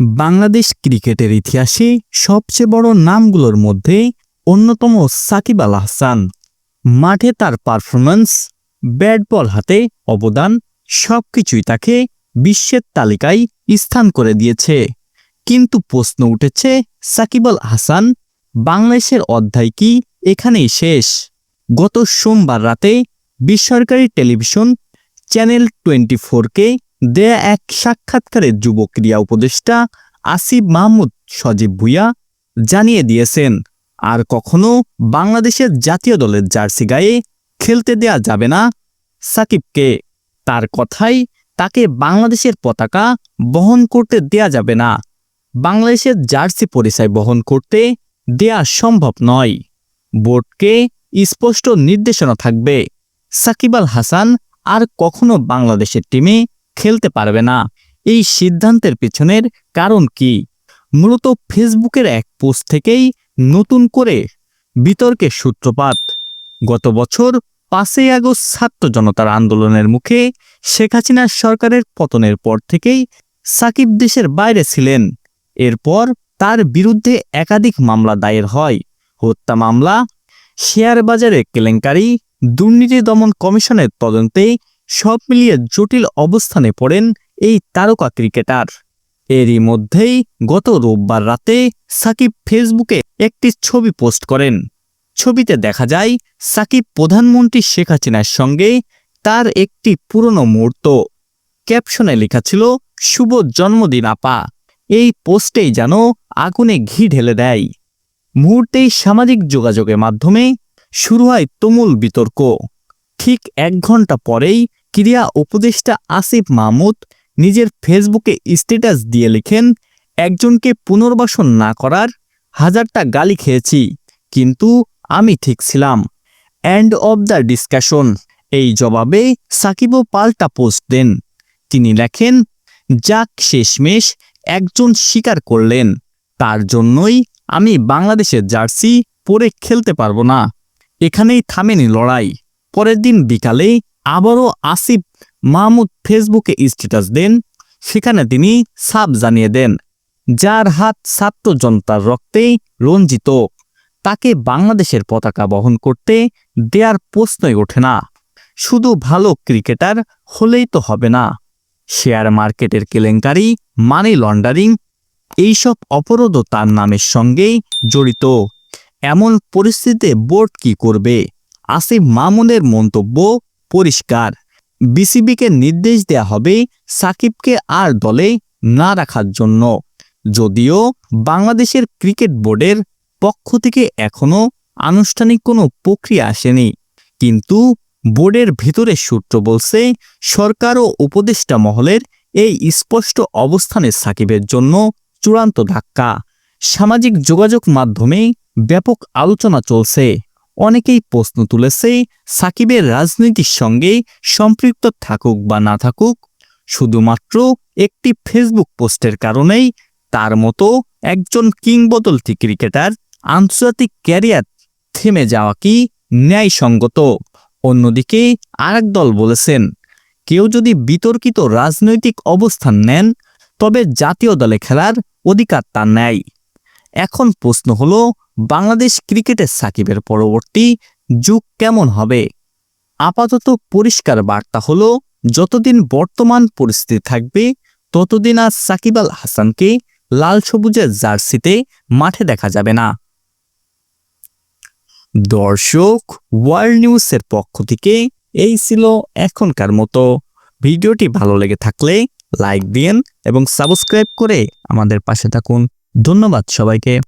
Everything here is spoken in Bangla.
বাংলাদেশ ক্রিকেটের ইতিহাসে সবচেয়ে বড় নামগুলোর মধ্যে অন্যতম সাকিব আল হাসান। মাঠে তার পারফরম্যান্স ব্যাট বল হাতে অবদান, সবকিছুই তাকে বিশ্বের তালিকায় স্থান করে দিয়েছে। কিন্তু প্রশ্ন উঠেছে, সাকিব আল হাসান বাংলাদেশের অধ্যায় কি এখানেই শেষ? গত সোমবার রাতে বেসরকারি টেলিভিশন চ্যানেল টোয়েন্টি ফোরকে দেয়া এক সাক্ষাৎকারে যুব ক্রীড়া উপদেষ্টা আসিফ মাহমুদ সজীব ভুইয়া জানিয়ে দিয়েছেন, আর কখনো বাংলাদেশের জাতীয় দলের জার্সি গায়ে খেলতে দেয়া যাবে না সাকিবকে। তার কথাই তাকে বাংলাদেশের পতাকা বহন করতে দেয়া যাবে না। বাংলাদেশের জার্সি পরিচয় বহন করতে দেয়া সম্ভব নয়। বোর্ডকে স্পষ্ট নির্দেশনা থাকবে। সাকিব আল হাসান আর কখনো বাংলাদেশের টিমে খেলতে পারবে না। এই সিদ্ধান্তের পেছনের কারণ কি? মূলত ফেসবুকের এক পোস্ট থেকেই নতুন করে বিতর্কের সূত্রপাত। গত বছর পাঁচই আগস্ট ছাত্র জনতার আন্দোলনের মুখে শেখ হাসিনার সরকারের পতনের পর থেকেই সাকিব দেশের বাইরে ছিলেন। এরপর তার বিরুদ্ধে একাধিক মামলা দায়ের হয়। হত্যা মামলা শেয়ার বাজারে কেলেঙ্কারি, দুর্নীতি দমন কমিশনের তদন্তে সব মিলিয়ে জটিল অবস্থানে পড়েন এই তারকা ক্রিকেটার। এরই মধ্যেই গত রোববার রাতে সাকিব ফেসবুকে একটি ছবি পোস্ট করেন। ছবিতে দেখা যায়, সাকিব প্রধানমন্ত্রী শেখ হাসিনার সঙ্গে তার একটি পুরনো মুহূর্ত। ক্যাপশনে লেখা ছিল, শুভ জন্মদিন আপা। এই পোস্টেই যেন আগুনে ঘি ঢেলে দেয়। মুহূর্তেই সামাজিক যোগাযোগের মাধ্যমে শুরু হয় তুমুল বিতর্ক। ঠিক এক ঘণ্টা পরেই ক্রীড়া উপদেষ্টা আসিফ মাহমুদ নিজের ফেসবুকে স্ট্যাটাস দিয়ে লিখেন, একজনকে পুনর্বাসন না করার হাজারটা গালি খেয়েছি, কিন্তু আমি ঠিক ছিলাম। এন্ড অব দ্য ডিসকাশন এই জবাবে সাকিবও পাল্টা পোস্ট দেন। তিনি লেখেন, যাক, শেষমেশ একজন স্বীকার করলেন। তার জন্যই আমি বাংলাদেশের জার্সি পরে খেলতে পারব না। এখানেই থামেনি লড়াই। পরের দিন বিকালে আবারও আসিফ মাহমুদ ফেসবুকে স্ট্যাটাস দেন, সেখানে তিনি সাব জানিয়ে দেন, যার হাত ছাত্র জনতার রক্তেই রঞ্জিত। তাকে বাংলাদেশের পতাকা বহন করতে দেয়ার প্রশ্নই ওঠে না। শুধু ভালো ক্রিকেটার হলেই তো হবে না। শেয়ার মার্কেটের কেলেঙ্কারি, মানি লন্ডারিং, এইসব অপরাধও তার নামের সঙ্গেই জড়িত। এমন পরিস্থিতিতে বোর্ড কি করবে? আসিফ মামুনের মন্তব্য পরিষ্কার। বিসিবিকে নির্দেশ দেয়া হবে সাকিবকে আর দলে না রাখার জন্য। যদিও বাংলাদেশের ক্রিকেট বোর্ডের পক্ষ থেকে এখনও আনুষ্ঠানিক কোনো প্রক্রিয়া আসেনি। কিন্তু বোর্ডের ভেতরের সূত্র বলছে, সরকার ও উপদেষ্টা মহলের এই স্পষ্ট অবস্থানে সাকিবের জন্য চূড়ান্ত ধাক্কা। সামাজিক যোগাযোগ মাধ্যমে ব্যাপক আলোচনা চলছে। অনেকেই প্রশ্ন তুলেছে সাকিবের রাজনীতির সঙ্গে সম্পৃক্ত থাকুক বা না থাকুক, শুধুমাত্র একটি ফেসবুক পোস্টের কারণেই তার মতো একজন কিংবদন্তি ক্রিকেটার আন্তর্জাতিক ক্যারিয়ার থেমে যাওয়া কি ন্যায়সঙ্গত? অন্যদিকে আরেক দল বলেছেন, কেউ যদি বিতর্কিত রাজনৈতিক অবস্থান নেন, তবে জাতীয় দলে খেলার অধিকার তার নেয় এখন প্রশ্ন হলো বাংলাদেশ ক্রিকেটের সাকিবের পরবর্তী যুগ কেমন হবে? আপাতত পরিষ্কার বার্তা হলো, যতদিন বর্তমান পরিস্থিতি থাকবে, ততদিন আর সাকিব আল হাসানকে লাল সবুজের জার্সিতে মাঠে দেখা যাবে না। দর্শক, ওয়ার্ল্ড নিউজের পক্ষ থেকে এই ছিল এখনকার মতো। ভিডিওটি ভালো লেগে থাকলে লাইক দিন এবং সাবস্ক্রাইব করে আমাদের পাশে থাকুন। ধন্যবাদ সবাইকে।